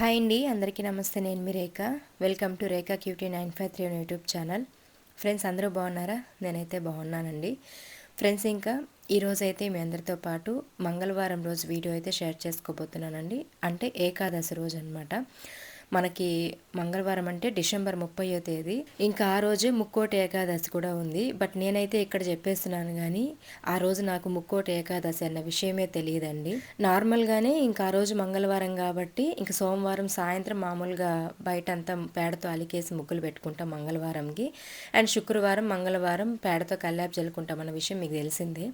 Hi అండి అందరికీ నమస్తే. నేను మీ Rekha. Welcome to Rekha QT nine five three YouTube channel. Friends అందరూ బాగున్నారా? నేనైతే బాగున్నానండి. ఫ్రెండ్స్ ఇంకా ఈరోజు అయితే మీ అందరితో పాటు మంగళవారం రోజు వీడియో అయితే షేర్ చేసుకోబోతున్నానండి. అంటే ఏకాదశి రోజు అనమాట మనకి మంగళవారం అంటే డిసెంబర్ ముప్పయో తేదీ. ఇంకా ఆ రోజే ముక్కోటి ఏకాదశి కూడా ఉంది. బట్ నేనైతే ఇక్కడ చెప్పేస్తున్నాను కానీ ఆ రోజు నాకు ముక్కోటి ఏకాదశి అన్న విషయమే తెలియదండి. నార్మల్గానే ఇంకా ఆ రోజు మంగళవారం కాబట్టి ఇంకా సోమవారం సాయంత్రం మామూలుగా బయట అంతా పేడతో అలికేసి ముగ్గులు పెట్టుకుంటాం మంగళవారంకి. అండ్ శుక్రవారం మంగళవారం పేడతో కల్లాపు చల్లుకుంటాం అన్న విషయం మీకు తెలిసిందే.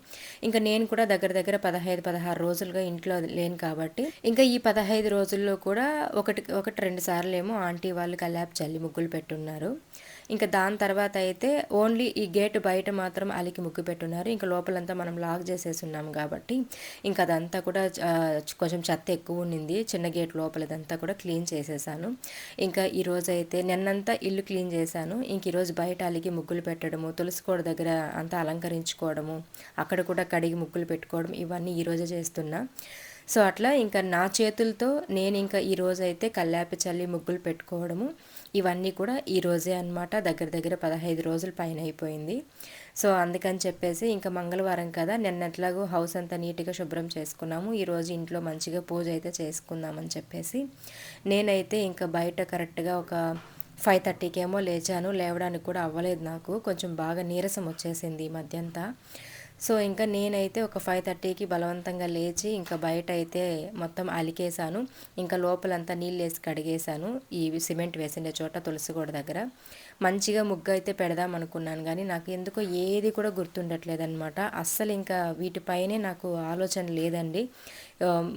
ఇంకా నేను కూడా దగ్గర దగ్గర పదహైదు పదహారు రోజులుగా ఇంట్లో లేను కాబట్టి ఇంకా ఈ పదహైదు రోజుల్లో కూడా ఒకటి ఒకటి రెండు సార్లు ఏమో ఆంటీ వాళ్ళు కల్లాపు చల్లి ముగ్గులు పెట్టున్నారు. ఇంకా దాని తర్వాత అయితే ఓన్లీ ఈ గేట్ బయట మాత్రం అలికి ముగ్గు పెట్టున్నారు. ఇంకా లోపలంతా మనం లాక్ చేసేసి ఉన్నాం కాబట్టి ఇంకా అదంతా కూడా కొంచెం చెత్త ఎక్కువ ఉండింది. చిన్న గేట్ లోపలదంతా కూడా క్లీన్ చేసేసాను. ఇంకా ఈరోజు అయితే నిన్నంతా ఇల్లు క్లీన్ చేశాను. ఇంక ఈరోజు బయట అలికి ముగ్గులు పెట్టడము తులసి కోడ దగ్గర అంతా అలంకరించుకోవడము అక్కడ కూడా కడిగి ముగ్గులు పెట్టుకోవడం ఇవన్నీ ఈరోజే చేస్తున్నా. సో అట్లా ఇంకా నా చేతులతో నేను ఇంకా ఈరోజు అయితే కల్లాపి చల్లి ముగ్గులు పెట్టుకోవడము ఇవన్నీ కూడా ఈ రోజే అనమాట దగ్గర దగ్గర పదహైదు రోజుల పైన అయిపోయింది. సో అందుకని చెప్పేసి ఇంకా మంగళవారం కదా నిన్నట్లాగూ హౌస్ అంతా నీట్గా శుభ్రం చేసుకున్నాము. ఈరోజు ఇంట్లో మంచిగా పూజ అయితే చేసుకుందామని చెప్పేసి నేనైతే ఇంకా బయట కరెక్ట్గా ఒక ఫైవ్ థర్టీకేమో లేచాను. లేవడానికి కూడా అవ్వలేదు నాకు. కొంచెం బాగా నీరసం వచ్చేసింది ఈ మధ్యంతా. సో ఇంకా నేనైతే ఒక ఫైవ్ థర్టీకి బలవంతంగా లేచి ఇంకా బయట అయితే మొత్తం అలికేసాను ఇంకా లోపలంతా నీళ్ళు వేసి కడిగేశాను. ఈ సిమెంట్ వేసిండే చోట తులసిగూడ దగ్గర. మంచిగా ముగ్గు అయితే పెడదాం అనుకున్నాను కానీ నాకు ఎందుకో ఏది కూడా గుర్తుండట్లేదనమాట అస్సలు ఇంకా వీటిపైనే నాకు ఆలోచన లేదండి.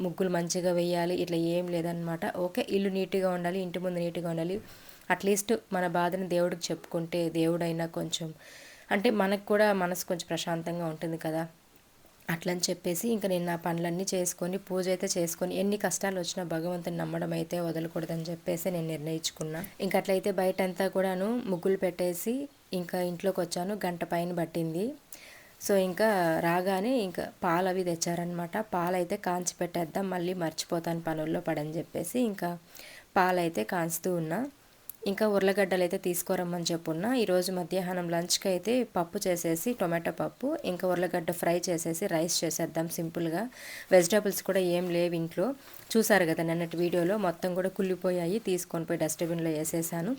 ముగ్గులు మంచిగా వేయాలి ఇట్లా ఏం లేదనమాట ఓకే ఇల్లు నీట్గా ఉండాలి ఇంటి ముందు నీట్గా ఉండాలి. అట్లీస్ట్ మన బాధని దేవుడికి చెప్పుకుంటే దేవుడైనా కొంచెం అంటే మనకు కూడా మనసు కొంచెం ప్రశాంతంగా ఉంటుంది కదా. అట్లని చెప్పేసి ఇంకా నేను నా పనులన్నీ చేసుకొని పూజ అయితే చేసుకొని ఎన్ని కష్టాలు వచ్చినా భగవంతుని నమ్మడం అయితే వదలకూడదని చెప్పేసి నేను నిర్ణయించుకున్నా. ఇంకా అట్లయితే బయట అంతా కూడాను ముగ్గులు పెట్టేసి ఇంకా ఇంట్లోకి వచ్చాను. గంట పైన పట్టింది. సో ఇంకా రాగానే ఇంకా పాలు అవి తెచ్చారనమాట పాలు అయితే కాంచి పెట్టేద్దాం మళ్ళీ మర్చిపోతాను పనుల్లో పడని చెప్పేసి ఇంకా పాలైతే కాంచుతూ ఉన్నా. ఇంకా ఉర్లగడ్డలు అయితే తీసుకోరమ్మని చెప్పున్నా. ఈరోజు మధ్యాహ్నం లంచ్కి అయితే పప్పు చేసేసి టొమాటో పప్పు ఇంకా ఉర్లగడ్డ ఫ్రై చేసేసి రైస్ చేసేద్దాం సింపుల్గా. వెజిటేబుల్స్ కూడా ఏం లేవు ఇంట్లో. చూసారు కదా నిన్నటి వీడియోలో మొత్తం కూడా కుళ్ళిపోయాయి తీసుకొని పోయి డస్ట్బిన్లో వేసేసాను.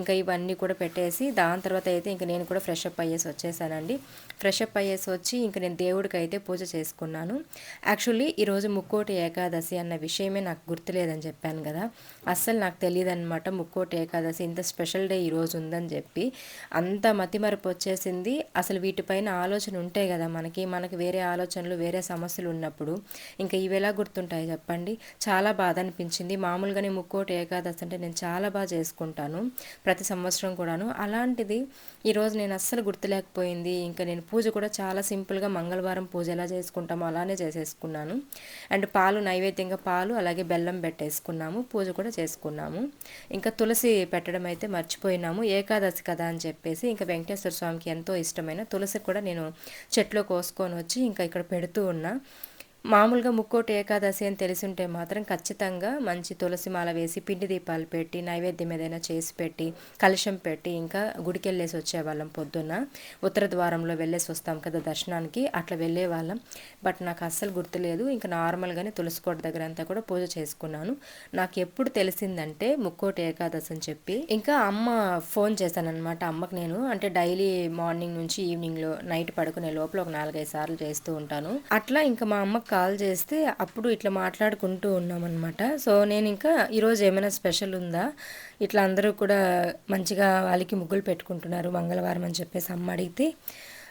ఇంకా ఇవన్నీ కూడా పెట్టేసి దాని తర్వాత అయితే ఇంకా నేను కూడా ఫ్రెష్ అప్ అయ్యేసి వచ్చేసానండి. ఫ్రెష్ అప్ అయ్యేసి వచ్చి ఇంకా నేను దేవుడికి అయితే పూజ చేసుకున్నాను. యాక్చువల్లీ ఈరోజు ముక్కోటి ఏకాదశి అన్న విషయమే నాకు గుర్తులేదని చెప్పాను కదా. అస్సలు నాకు తెలియదు అనమాట ముక్కోటి ఏకాదశి ఇంత స్పెషల్ డే ఈరోజు ఉందని చెప్పి అంత మతిమరపు వచ్చేసింది. అసలు వీటిపైన ఆలోచన ఉంటాయి కదా మనకి మనకి వేరే ఆలోచనలు వేరే సమస్యలు ఉన్నప్పుడు ఇంకా ఇవి ఎలా గుర్తుంటాయి చెప్పండి? చాలా బాధ అనిపించింది. మామూలుగానే ముక్కోటి ఏకాదశి అంటే నేను చాలా బాగా చేసుకుంటాను ప్రతి సంవత్సరం కూడాను. అలాంటిది ఈరోజు నేను అస్సలు గుర్తులేకపోయింది. ఇంకా నేను పూజ కూడా చాలా సింపుల్గా మంగళవారం పూజ ఎలా చేసుకుంటామో అలానే చేసేసుకున్నాను. అండ్ పాలు నైవేద్యంగా పాలు అలాగే బెల్లం పెట్టేసుకున్నాము పూజ కూడా చేసుకున్నాము. ఇంకా తులసి పెట్టడం అయితే మర్చిపోయినాము. ఏకాదశి కదా అని చెప్పేసి ఇంకా వెంకటేశ్వర స్వామికి ఎంతో ఇష్టమైన తులసి కూడా నేను చెట్లో కోసుకొని వచ్చి ఇంకా ఇక్కడ పెడుతూ ఉన్నా. మామూలుగా ముక్కోటి ఏకాదశి అని తెలిసుంటే మాత్రం ఖచ్చితంగా మంచి తులసి మాల వేసి పిండి దీపాలు పెట్టి నైవేద్యం ఏదైనా చేసి పెట్టి కలుషం పెట్టి ఇంకా గుడికి వెళ్ళేసి వచ్చేవాళ్ళం పొద్దున్న. ఉత్తర ద్వారంలో వెళ్ళేసి వస్తాం కదా దర్శనానికి అట్లా వెళ్ళేవాళ్ళం. బట్ నాకు అస్సలు గుర్తులేదు. ఇంకా నార్మల్గానే తులసి కోట దగ్గర అంతా కూడా పూజ చేసుకున్నాను. నాకు ఎప్పుడు తెలిసిందంటే ముక్కోటి ఏకాదశి అని చెప్పి. ఇంకా అమ్మ ఫోన్ చేశానమాట అమ్మకు అమ్మకి నేను అంటే డైలీ మార్నింగ్ నుంచి ఈవినింగ్లో నైట్ పడుకునే లోపల ఒక నాలుగైదు సార్లు చేస్తూ ఉంటాను. అట్లా ఇంకా మా అమ్మకి కాల్ చేస్తే అప్పుడు ఇట్లా మాట్లాడుకుంటూ ఉన్నామన్నమాట. సో నేను ఇంకా ఈరోజు ఏమైనా స్పెషల్ ఉందా? ఇట్లా అందరూ కూడా మంచిగా వాళ్ళకి ముగ్గులు పెట్టుకుంటున్నారు మంగళవారం అని చెప్పేసి అమ్మ అడిగితే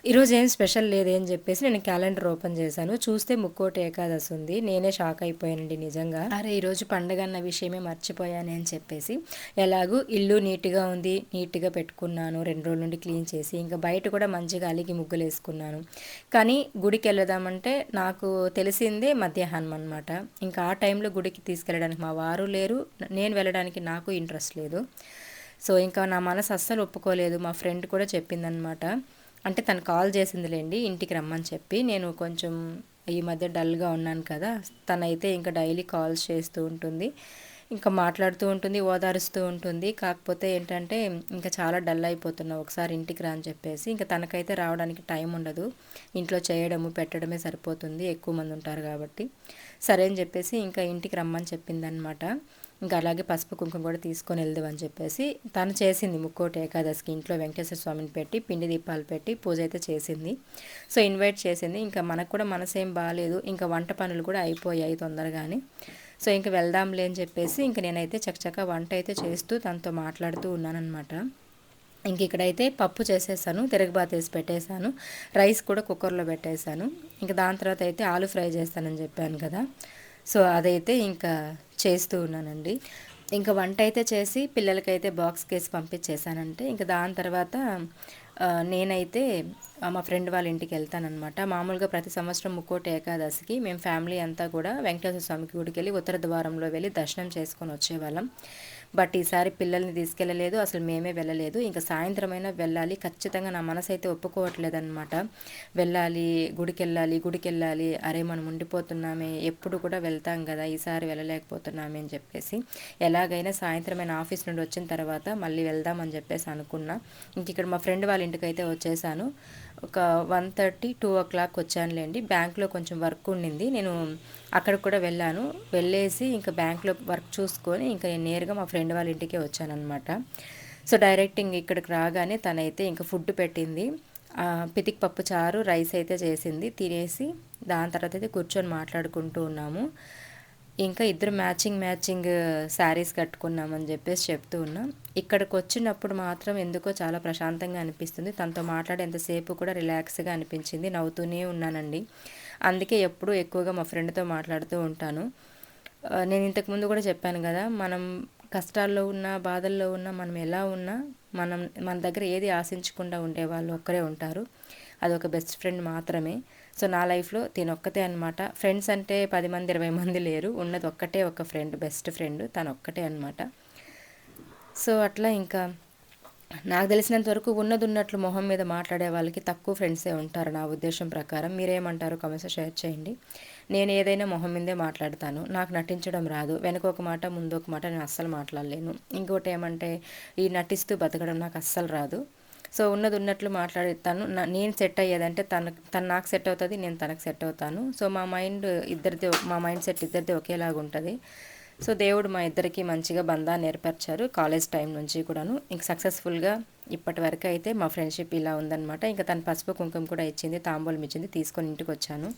ఈరోజు ఏం స్పెషల్ లేదు అని చెప్పేసి నేను క్యాలెండర్ ఓపెన్ చేశాను. చూస్తే ముక్కోటి ఏకాదశి ఉంది. నేనే షాక్ అయిపోయానండి నిజంగా. అరే ఈరోజు పండగ అన్న విషయమే మర్చిపోయాను అని చెప్పేసి ఎలాగూ ఇల్లు నీట్గా ఉంది నీట్గా పెట్టుకున్నాను. రెండు రోజుల నుండి క్లీన్ చేసి ఇంకా బయట కూడా మంచిగా అలిగి ముగ్గులు వేసుకున్నాను కానీ గుడికి వెళ్దామంటే నాకు తెలిసిందే మధ్యాహ్నం అనమాట ఇంకా ఆ టైంలో గుడికి తీసుకెళ్ళడానికి మా వారు లేరు. నేను వెళ్ళడానికి నాకు ఇంట్రెస్ట్ లేదు. సో ఇంకా నా మనసు అస్సలు ఒప్పుకోలేదు. మా ఫ్రెండ్ కూడా చెప్పిందనమాట అంటే తను కాల్ చేసిందిలేండి ఇంటికి రమ్మని చెప్పి. నేను కొంచెం ఈ మధ్య డల్గా ఉన్నాను కదా తనైతే ఇంకా డైలీ కాల్స్ చేస్తూ ఉంటుంది. ఇంకా మాట్లాడుతూ ఉంటుంది ఓదారుస్తూ ఉంటుంది. కాకపోతే ఏంటంటే ఇంకా చాలా డల్ అయిపోతున్నావు ఒకసారి ఇంటికి రా అని చెప్పేసి. ఇంకా తనకైతే రావడానికి టైం ఉండదు. ఇంట్లో చేయడము పెట్టడమే సరిపోతుంది. ఎక్కువ మంది ఉంటారు కాబట్టి. సరే అని చెప్పేసి ఇంకా ఇంటికి రమ్మని చెప్పిందనమాట. ఇంకా అలాగే పసుపు కుంకుమ కూడా తీసుకొని వెళ్దామని చెప్పేసి తను చేసింది ముక్కోటి ఏకాదశికి ఇంట్లో వెంకటేశ్వర స్వామిని పెట్టి పిండి దీపాలు పెట్టి పూజ అయితే చేసింది. సో ఇన్వైట్ చేసింది. ఇంకా మనకు కూడా మనసేం బాగాలేదు ఇంకా వంట పనులు కూడా అయిపోయాయి తొందరగానే. సో ఇంకా వెళ్దాంలే అని చెప్పేసి ఇంకా నేనైతే చక్కచక్క వంట అయితే చేస్తూ తనతో మాట్లాడుతూ ఉన్నానన్నమాట. ఇంక ఇక్కడైతే పప్పు చేసేసాను తిరగబాత్ వేసి పెట్టేశాను రైస్ కూడా కుక్కర్లో పెట్టేశాను. ఇంకా దాని తర్వాత అయితే ఆలు ఫ్రై చేస్తానని చెప్పాను కదా. సో అదైతే ఇంకా చేస్తూ ఉన్నానండి. ఇంకా వంట అయితే చేసి పిల్లలకైతే బాక్స్ కేసి పంపించేశానంటే ఇంకా దాని తర్వాత నేనైతే మా ఫ్రెండ్ వాళ్ళ ఇంటికి వెళ్తానమాట మామూలుగా ప్రతి సంవత్సరం ముక్కోటి ఏకాదశికి మేము ఫ్యామిలీ అంతా కూడా వెంకటేశ్వర స్వామికి గుడికి వెళ్ళి ఉత్తర ద్వారంలో వెళ్ళి దర్శనం చేసుకొని వచ్చేవాళ్ళం. బట్ ఈసారి పిల్లల్ని తీసుకెళ్ళలేదు అసలు మేమే వెళ్ళలేదు. ఇంకా సాయంత్రమైనా వెళ్ళాలి. ఖచ్చితంగా నా మనసు అయితే ఒప్పుకోవట్లేదు అనమాట వెళ్ళాలి గుడికి వెళ్ళాలి గుడికి వెళ్ళాలి అరే మనం ఉండిపోతున్నామే. ఎప్పుడు కూడా వెళ్తాం కదా ఈసారి వెళ్ళలేకపోతున్నామే అని చెప్పేసి. ఎలాగైనా సాయంత్రమైన ఆఫీస్ నుండి వచ్చిన తర్వాత మళ్ళీ వెళ్దామని చెప్పేసి అనుకున్నా. ఇంక ఇక్కడ మా ఫ్రెండ్ వాళ్ళ ఇంటికి అయితే వచ్చేసాను. ఒక one thirty two o'clock వచ్చానులేండి. బ్యాంక్లో కొంచెం వర్క్ ఉండింది. నేను అక్కడికి కూడా వెళ్ళాను. వెళ్ళేసి ఇంకా బ్యాంక్లో వర్క్ చూసుకొని ఇంకా నేను నేరుగా మా ఫ్రెండ్ వాళ్ళ ఇంటికే వచ్చానమాట సో డైరెక్ట్ ఇంక ఇక్కడికి రాగానే తనైతే ఇంకా ఫుడ్ పెట్టింది. పితిక్ పప్పు చారు రైస్ అయితే చేసింది. తినేసి దాని తర్వాత అయితే కూర్చొని మాట్లాడుకుంటూ ఉన్నాము. ఇంకా ఇద్దరు మ్యాచింగ్ మ్యాచింగ్ శారీస్ కట్టుకున్నామని చెప్పేసి చెప్తూ ఉన్నాం. ఇక్కడికి వచ్చినప్పుడు మాత్రం ఎందుకో చాలా ప్రశాంతంగా అనిపిస్తుంది. తనతో మాట్లాడేంతసేపు కూడా రిలాక్స్గా అనిపించింది. నవ్వుతూనే ఉన్నానండి. అందుకే ఎప్పుడు ఎక్కువగా మా ఫ్రెండ్తో మాట్లాడుతూ ఉంటాను. నేను ఇంతకుముందు కూడా చెప్పాను కదా మనం కష్టాల్లో ఉన్న బాధల్లో ఉన్న మనం ఎలా ఉన్నా మనం మన దగ్గర ఏది ఆశించకుండా ఉండే వాళ్ళు ఒక్కరే ఉంటారు. అదొక బెస్ట్ ఫ్రెండ్ మాత్రమే. సో నా లైఫ్లో తినొక్కతే ఒక్కతే అనమాట ఫ్రెండ్స్ అంటే పది మంది ఇరవై మంది లేరు. ఉన్నది ఒక్కటే ఒక ఫ్రెండ్ బెస్ట్ ఫ్రెండ్ తను ఒక్కటే అనమాట సో అట్లా ఇంకా నాకు తెలిసినంత వరకు ఉన్నది ఉన్నట్లు మొహం మీద మాట్లాడే వాళ్ళకి తక్కువ ఫ్రెండ్సే ఉంటారు నా ఉద్దేశం ప్రకారం. మీరేమంటారు కమెంట్స్ షేర్ చేయండి. నేను ఏదైనా మొహం మీదే మాట్లాడతాను. నాకు నటించడం రాదు. వెనక ఒక మాట ముందు ఒక మాట నేను అస్సలు మాట్లాడలేను. ఇంకోటి ఏమంటే ఈ నటిస్తూ బతకడం నాకు అస్సలు రాదు. సో ఉన్నది ఉన్నట్లు మాట్లాడేస్తాను. నేను సెట్ అయ్యేదంటే తన తను నాకు సెట్ అవుతుంది నేను తనకు సెట్ అవుతాను. సో మా మైండ్ ఇద్దరిది మా మైండ్ సెట్ ఇద్దరిది ఒకేలాగా ఉంటుంది. సో దేవుడు మా ఇద్దరికి మంచిగా బంధాన్ని ఏర్పరిచారు కాలేజ్ టైం నుంచి కూడాను. ఇంక సక్సెస్ఫుల్గా ఇప్పటి వరకు అయితే మా ఫ్రెండ్షిప్ ఇలా ఉందన్నమాట. ఇంకా తన పసుపు కుంకుమ కూడా ఇచ్చింది తాంబూలం ఇచ్చింది తీసుకొని ఇంటికి వచ్చాను.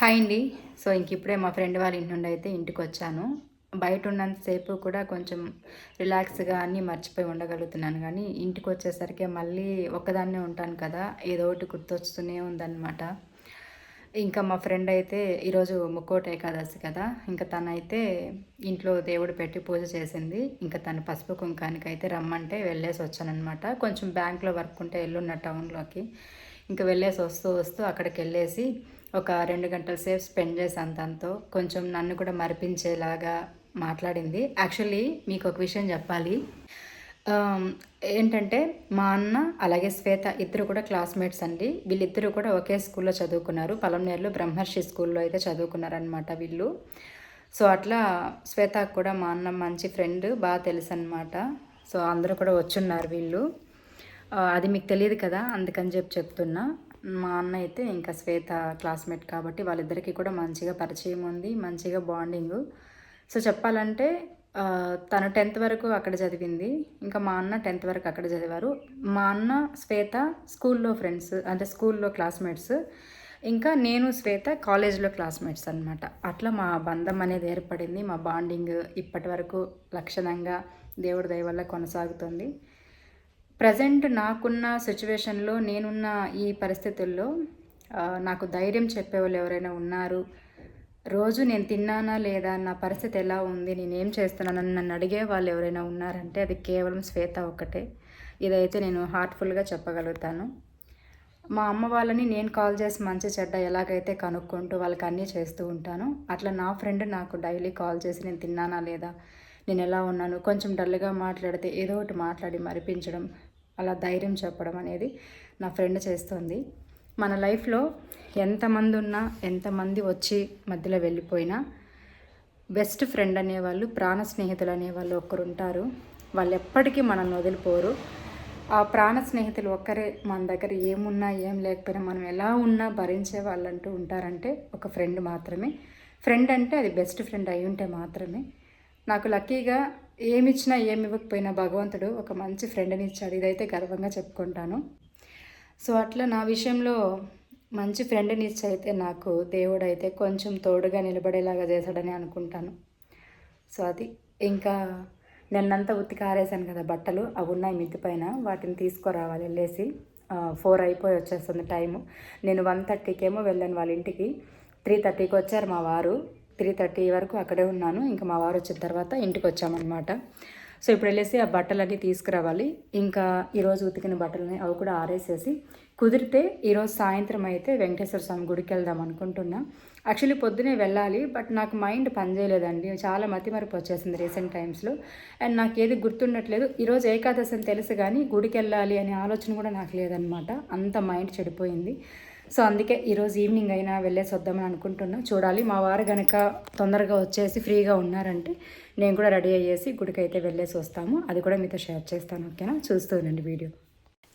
హాయ్ అండి. సో ఇంక ఇప్పుడే మా ఫ్రెండ్ వాళ్ళ ఇంటి నుండి అయితే ఇంటికి వచ్చాను. బయట ఉన్నంతసేపు కూడా కొంచెం రిలాక్స్గా అన్నీ మర్చిపోయి ఉండగలుగుతున్నాను. కానీ ఇంటికి వచ్చేసరికి మళ్ళీ ఒక్కదాన్నే ఉంటాను కదా ఏదో ఒకటి గుర్తొస్తూనే ఉందన్నమాట. ఇంకా మా ఫ్రెండ్ అయితే ఈరోజు ముక్కోట ఏకాదశి కదా ఇంకా తనైతే ఇంట్లో దేవుడు పెట్టి పూజ చేసింది. ఇంకా తన పసుపు కుంకానికి అయితే రమ్మంటే వెళ్ళేసి వచ్చానమాట కొంచెం బ్యాంక్లో వర్క్ ఉంటే వెళ్ళున్న టౌన్లోకి. ఇంకా వెళ్ళేసి వస్తూ వస్తూ అక్కడికి వెళ్ళేసి ఒక రెండు గంటల సేపు స్పెండ్ చేశాను తనతో. కొంచెం నన్ను కూడా మరిపించేలాగా మాట్లాడింది. యాక్చువల్లీ మీకు ఒక విషయం చెప్పాలి. ఏంటంటే మా అన్న అలాగే శ్వేత ఇద్దరు కూడా క్లాస్మేట్స్ అండి. వీళ్ళిద్దరూ కూడా ఒకే స్కూల్లో చదువుకున్నారు. పలంనేరులో బ్రహ్మర్షి స్కూల్లో అయితే చదువుకున్నారనమాట వీళ్ళు. సో అట్లా శ్వేత కూడా మా అన్న మంచి ఫ్రెండ్ బాగా తెలుసు అనమాట సో అందరూ కూడా వచ్చున్నారు వీళ్ళు. అది మీకు తెలియదు కదా అందుకని చెప్పి చెప్తున్నా. మా అన్న అయితే ఇంకా శ్వేత క్లాస్మేట్ కాబట్టి వాళ్ళిద్దరికీ కూడా మంచిగా పరిచయం ఉంది మంచిగా బాండింగు సో చెప్పాలంటే తను టెన్త్ వరకు అక్కడ చదివింది. ఇంకా మా అన్న టెన్త్ వరకు అక్కడ చదివారు. మా అన్న శ్వేత స్కూల్లో ఫ్రెండ్స్ అంటే స్కూల్లో క్లాస్మేట్స్. ఇంకా నేను శ్వేత కాలేజ్లో క్లాస్మేట్స్ అనమాట అట్లా మా బంధం అనేది ఏర్పడింది. మా బాండింగ్ ఇప్పటి వరకు లక్షణంగా దేవుడి దయ వల్ల కొనసాగుతుంది. ప్రజెంట్ నాకున్న సిచ్యువేషన్లో నేనున్న ఈ పరిస్థితుల్లో నాకు ధైర్యం చెప్పేవాళ్ళు ఎవరైనా ఉన్నారు రోజు నేను తిన్నానా లేదా నా పరిస్థితి ఎలా ఉంది నేనేం చేస్తున్నానని నన్ను అడిగే వాళ్ళు ఎవరైనా ఉన్నారంటే అది కేవలం శ్వేత ఒక్కటే. ఇదైతే నేను హార్ట్ఫుల్గా చెప్పగలుగుతాను. మా అమ్మ వాళ్ళని నేను కాల్ చేసి మంచి చెడ్డ ఎలాగైతే కనుక్కుంటూ వాళ్ళకి అన్నీ చేస్తూ ఉంటాను అట్లా నా ఫ్రెండ్ నాకు డైలీ కాల్ చేసి నేను తిన్నానా లేదా నేను ఎలా ఉన్నాను కొంచెం డల్గా మాట్లాడితే ఏదో ఒకటి మాట్లాడి మరిపించడం అలా ధైర్యం చెప్పడం అనేది నా ఫ్రెండ్ చేస్తుంది. మన లైఫ్లో ఎంతమంది ఉన్నా ఎంతమంది వచ్చి మధ్యలో వెళ్ళిపోయినా బెస్ట్ ఫ్రెండ్ అనేవాళ్ళు ప్రాణ స్నేహితులు అనేవాళ్ళు ఒక్కరు ఉంటారు వాళ్ళు ఎప్పటికీ మనల్ని వదిలిపోరు. ఆ ప్రాణ స్నేహితులు ఒక్కరే మన దగ్గర ఏమున్నా ఏం లేకపోయినా మనం ఎలా ఉన్నా భరించే వాళ్ళంటూ ఉంటారంటే ఒక ఫ్రెండ్ మాత్రమే. ఫ్రెండ్ అంటే అది బెస్ట్ ఫ్రెండ్ అయి ఉంటే మాత్రమే. నాకు లక్కీగా ఏమి ఇచ్చినా ఏమి ఇవ్వకపోయినా భగవంతుడు ఒక మంచి ఫ్రెండ్ని ఇచ్చాడు. ఇదైతే గర్వంగా చెప్పుకుంటాను. సో అట్లా నా విషయంలో మంచి ఫ్రెండ్ని ఇచ్చి అయితే నాకు దేవుడు అయితే కొంచెం తోడుగా నిలబడేలాగా చేశాడని అనుకుంటాను. సో అది. ఇంకా నిన్నంతా ఉత్తి ఆరేసాను కదా బట్టలు. అవి ఉన్నాయి మిద్ది పైన. వాటిని తీసుకురావాలి వెళ్ళేసి. ఫోర్ అయిపోయి వచ్చేస్తుంది టైము. నేను వన్ థర్టీకేమో వెళ్ళాను వాళ్ళ ఇంటికి. త్రీ థర్టీకి వచ్చారు మా వారు. త్రీ థర్టీ వరకు అక్కడే ఉన్నాను. ఇంకా మా వారు వచ్చిన తర్వాత ఇంటికి వచ్చామన్నమాట. సో ఇప్పుడు వెళ్ళేసి ఆ బట్టలన్నీ తీసుకురావాలి. ఇంకా ఈరోజు ఉతికిన బట్టలని అవి కూడా ఆరేసేసి కుదిరితే ఈరోజు సాయంత్రం అయితే వెంకటేశ్వర స్వామి గుడికి వెళ్దాం అనుకుంటున్నా. యాక్చువల్లీ పొద్దునే వెళ్ళాలి బట్ నాకు మైండ్ పనిచేయలేదండి చాలా మతిమరుపు వచ్చేసింది రీసెంట్ టైమ్స్లో. అండ్ నాకు ఏది గుర్తుండట్లేదు. ఈరోజు ఏకాదశి అని తెలుసు కానీ గుడికి వెళ్ళాలి అనే ఆలోచన కూడా నాకు లేదనమాట. అంత మైండ్ చెడిపోయింది. సో అందుకే ఈరోజు ఈవినింగ్ అయినా వెళ్ళేసి వద్దామని అనుకుంటున్నా. చూడాలి మా వారు కనుక తొందరగా వచ్చేసి ఫ్రీగా ఉన్నారంటే నేను కూడా రెడీ అయ్యేసి గుడికి అయితే వెళ్ళేసి వస్తాము. అది కూడా మీతో షేర్ చేస్తాను ఓకేనా? చూస్తుందండి వీడియో.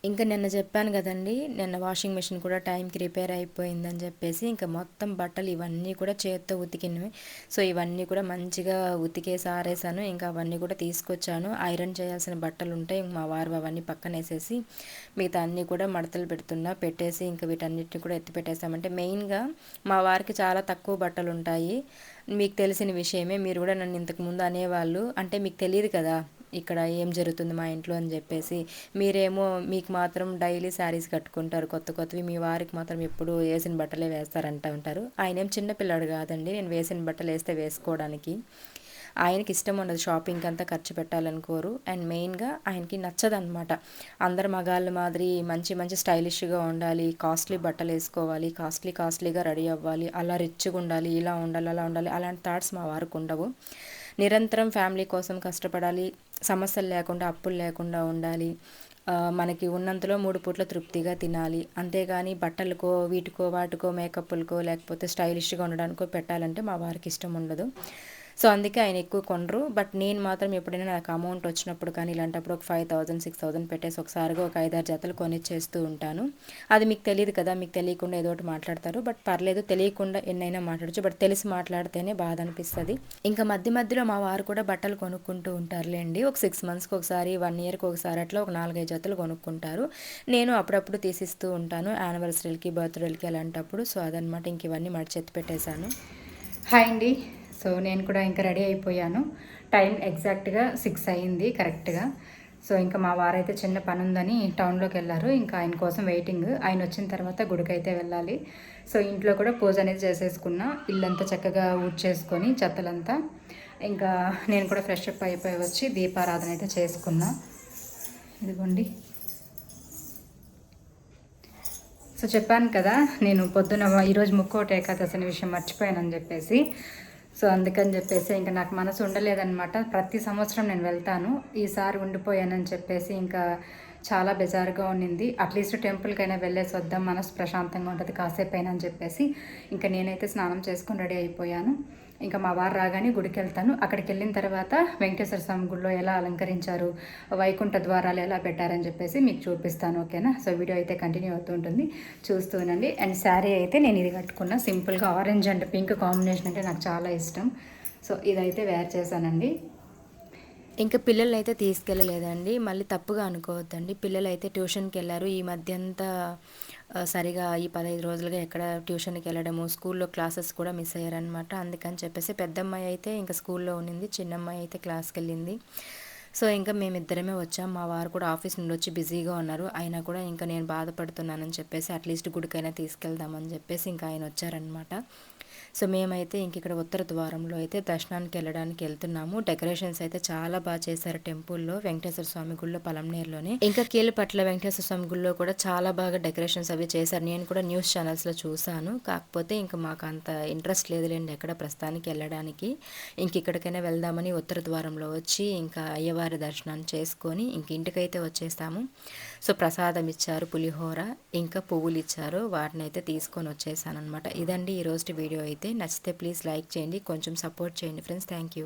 ఇంకా నిన్న చెప్పాను కదండి నిన్న వాషింగ్ మెషిన్ కూడా టైంకి రిపేర్ అయిపోయిందని చెప్పేసి ఇంకా మొత్తం బట్టలు ఇవన్నీ కూడా చేత్తో ఉతికినవి. సో ఇవన్నీ కూడా మంచిగా ఉతికేసి ఆరేసాను ఇంకా అవన్నీ కూడా తీసుకొచ్చాను. ఐరన్ చేయాల్సిన బట్టలు ఉంటాయి మా వారు అవన్నీ పక్కన వేసేసి మిగతా అన్నీ కూడా మడతలు పెడుతున్నా పెట్టేసి ఇంకా వీటన్నిటిని కూడా ఎత్తి పెట్టేసామంటే మెయిన్గా మా వారికి చాలా తక్కువ బట్టలు ఉంటాయి. మీకు తెలిసిన విషయమే మీరు కూడా నన్ను ఇంతకుముందు అనేవాళ్ళు. అంటే మీకు తెలియదు కదా ఇక్కడ ఏం జరుగుతుంది మా ఇంట్లో అని చెప్పేసి మీరేమో మీకు మాత్రం డైలీ శారీస్ కట్టుకుంటారు కొత్త కొత్తవి మీ వారికి మాత్రం ఎప్పుడు వేసిన బట్టలే వేస్తారంట ఉంటారు. ఆయన ఏం చిన్నపిల్లాడు కాదండి నేను వేసిన బట్టలు వేస్తే వేసుకోవడానికి. ఆయనకి ఇష్టం ఉండదు షాపింగ్ అంతా ఖర్చు పెట్టాలనుకోరు అండ్ మెయిన్గా ఆయనకి నచ్చదనమాట. అందరు మగాళ్ళ మాదిరి మంచి మంచి స్టైలిష్గా ఉండాలి కాస్ట్లీ బట్టలు వేసుకోవాలి కాస్ట్లీ కాస్ట్లీగా రెడీ అవ్వాలి అలా రిచ్గా ఉండాలి ఇలా ఉండాలి అలా ఉండాలి అలాంటి థాట్స్ మా వారికి ఉండవు. నిరంతరం ఫ్యామిలీ కోసం కష్టపడాలి సమస్యలు లేకుండా అప్పులు లేకుండా ఉండాలి. మనకి ఉన్నంతలో మూడు పూట్ల తృప్తిగా తినాలి. అంతేగాని బట్టలకో వీటికో వాటికో మేకప్లకో లేకపోతే స్టైలిష్గా ఉండడానికో పెట్టాలంటే మా వారికి ఇష్టం ఉండదు. సో అందుకే ఆయన ఎక్కువ కొనరు. బట్ నేను మాత్రం ఎప్పుడైనా నాకు అమౌంట్ వచ్చినప్పుడు కానీ ఇలాంటప్పుడు ఒక ఫైవ్ థౌసండ్ సిక్స్ థౌసండ్ పెట్టేసి ఒకసారిగా ఒక ఐదారు జతలు కొనిచ్చేస్తూ ఉంటాను. అది మీకు తెలియదు కదా మీకు తెలియకుండా ఏదో ఒకటి మాట్లాడతారు. బట్ పర్లేదు తెలియకుండా ఎన్నైనా మాట్లాడచ్చు. బట్ తెలిసి మాట్లాడితేనే బాధ అనిపిస్తుంది. ఇంకా మధ్య మధ్యలో మా వారు కూడా బట్టలు కొనుక్కుంటూ ఉంటారులేండి. ఒక సిక్స్ మంత్స్కి ఒకసారి వన్ ఇయర్కి ఒకసారి అట్లా ఒక నాలుగైదు జతలు కొనుక్కుంటారు. నేను అప్పుడప్పుడు తీసిస్తూ ఉంటాను. యానివర్సరీలకి బర్త్డేలకి అలాంటప్పుడు. సో అదనమాట ఇంక ఇవన్నీ మడిచెత్తి పెట్టేశాను. హాయ్ అండి. సో నేను కూడా ఇంకా రెడీ అయిపోయాను. టైం ఎగ్జాక్ట్గా సిక్స్ అయ్యింది కరెక్ట్గా. సో ఇంకా మా వారైతే చిన్న పని ఉందని టౌన్లోకి వెళ్ళారు. ఇంకా ఆయన కోసం వెయిటింగ్. ఆయన వచ్చిన తర్వాత గుడికి అయితే వెళ్ళాలి. సో ఇంట్లో కూడా పూజ అనేది చేసేసుకున్నా. ఇల్లంతా చక్కగా ఊడ్చేసుకొని చెత్తలంతా. ఇంకా నేను కూడా ఫ్రెష్ అప్ అయిపోయి వచ్చి దీపారాధన అయితే చేసుకున్నా. ఇదిగోండి. సో చెప్పాను కదా నేను పొద్దున ఈరోజు ముక్కోట ఏకాదశి అనే విషయం మర్చిపోయానని చెప్పేసి. సో అందుకని చెప్పేసి ఇంకా నాకు మనసు ఉండలేదన్నమాట. ప్రతి సంవత్సరం నేను వెళ్తాను. ఈసారి ఉండిపోయానని చెప్పేసి ఇంకా చాలా బెజార్గా ఉండింది అట్లీస్ట్ టెంపుల్కైనా వెళ్ళేసి వద్దాం మనసు ప్రశాంతంగా ఉంటుంది కాసేపు అయినా అని చెప్పేసి ఇంకా నేనైతే స్నానం చేసుకుని రెడీ అయిపోయాను. ఇంకా మా వారు రాగానే గుడికి వెళ్తాను. అక్కడికి వెళ్ళిన తర్వాత వెంకటేశ్వర స్వామి గుడిలో ఎలా అలంకరించారు వైకుంఠ ద్వారాలు ఎలా పెట్టారని చెప్పేసి మీకు చూపిస్తాను ఓకేనా? సో వీడియో అయితే కంటిన్యూ అవుతూ ఉంటుంది. చూస్తూనండి అండ్ శారీ అయితే నేను ఇది కట్టుకున్నా. సింపుల్గా ఆరెంజ్ అండ్ పింక్ కాంబినేషన్ అంటే నాకు చాలా ఇష్టం. సో ఇదైతే వేర్ చేశానండి. ఇంకా పిల్లలు అయితే తీసుకెళ్ళలేదండి. మళ్ళీ తప్పుగా అనుకోవద్దండి. పిల్లలు అయితే ట్యూషన్కి వెళ్ళారు. ఈ మధ్య అంతా సరిగా ఈ పదహైదు రోజులుగా ఎక్కడ ట్యూషన్కి వెళ్ళడము స్కూల్లో క్లాసెస్ కూడా మిస్ అయ్యారనమాట అందుకని చెప్పేసి పెద్దమ్మాయి అయితే ఇంకా స్కూల్లో ఉన్నింది చిన్నమ్మాయి అయితే క్లాస్కి వెళ్ళింది. సో ఇంకా మేమిద్దరమే వచ్చాం. మా వారు కూడా ఆఫీస్ నుండి వచ్చి బిజీగా ఉన్నారు. అయినా కూడా ఇంకా నేను బాధపడుతున్నానని చెప్పేసి అట్లీస్ట్ గుడికైనా తీసుకెళ్దామని చెప్పేసి ఇంకా ఆయన వచ్చారనమాట సో మేమైతే ఇంక ఇక్కడ ఉత్తర ద్వారంలో అయితే దర్శనానికి వెళ్ళడానికి వెళ్తున్నాము. డెకరేషన్స్ అయితే చాలా బాగా చేశారు టెంపుల్లో వెంకటేశ్వర స్వామి గుళ్ళో పలంనేరులోనే. ఇంకా కీలపట్ల వెంకటేశ్వర స్వామి గుళ్ళో కూడా చాలా బాగా డెకరేషన్స్ అవి చేశారు. నేను కూడా న్యూస్ ఛానల్స్లో చూశాను. కాకపోతే ఇంకా మాకు అంత ఇంట్రెస్ట్ లేదులేండి ఎక్కడ ప్రస్తుతానికి వెళ్ళడానికి. ఇంక ఇక్కడికైనా వెళ్దామని ఉత్తర ద్వారంలో వచ్చి ఇంకా అయ్యవారి దర్శనాన్ని చేసుకొని ఇంక ఇంటికైతే వచ్చేస్తాము సో ప్రసాదం ఇచ్చారు పులిహోర ఇంకా పువ్వులు ఇచ్చారు. వాటిని అయితే తీసుకొని వచ్చేసాను అనమాట ఇదండి ఈరోజు వీడియో అయితే. నచ్చితే ప్లీజ్ లైక్ చేయండి కొంచెం సపోర్ట్ చేయండి. Friends thank you